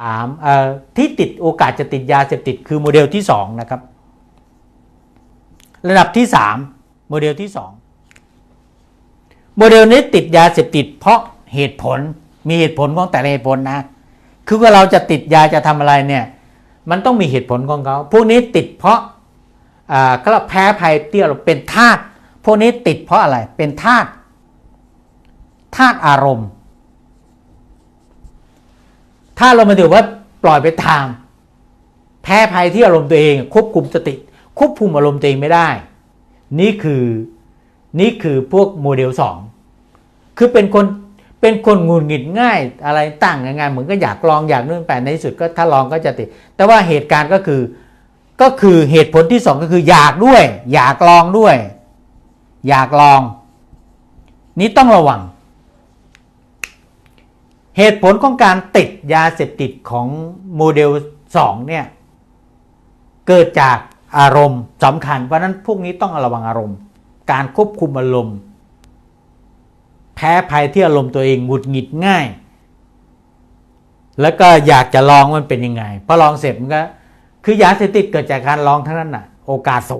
สามเอ่อที่ติดโอกาสจะติดยาเสพติดคือโมเดลที่สองนะครับ ระดับที่สามโมเดลที่สองโมเดลนี้ติดยาเสพติด เพราะเหตุผลมีเหตุผลของแต่ละเหตุผลนะ คือว่าเราจะติดยาจะทำอะไรเนี่ย มันต้องมีเหตุผลของเขา พวกนี้ติดเพราะอ่าก็แพ้ภัยเตี้ยเราเป็นธาตุพวกนี้ติดเพราะอะไรเป็นธาตุธาตุอารมณ์ ถ้าเรามาถือว่าปล่อยไปตาม แพ้ภัยที่อารมณ์ตัวเอง ควบคุมสติ ควบคุมอารมณ์ตัวเองไม่ได้ นี่คือนี่คือพวกโมเดลสองคือเป็นคนเป็นคนงุดหงิดง่ายอะไรตั้งงานเหมือนก็อยากลองอยากนู่นแต่ในที่สุดก็ถ้าลองก็จะติด แต่ว่าเหตุการณ์ก็คือก็คือเหตุผลที่สองก็คืออยากด้วย อยากลองด้วย อยากลอง นี่ต้องระวัง เหตุผลของการติดยาเสพติดของโมเดล2เนี่ยเกิดจากอารมณ์สำคัญเพราะนั้นพวกนี้ต้องระวังอารมณ์ การควบคุมอารมณ์ แพ้ภัยที่อารมณ์ตัวเองหงุดหงิดง่าย แล้วก็อยากจะลองมันเป็นยังไงพอลองเสร็จมันก็คือยาเสพติดเกิดจากการลองทั้งนั้นน่ะ โอกาสสูง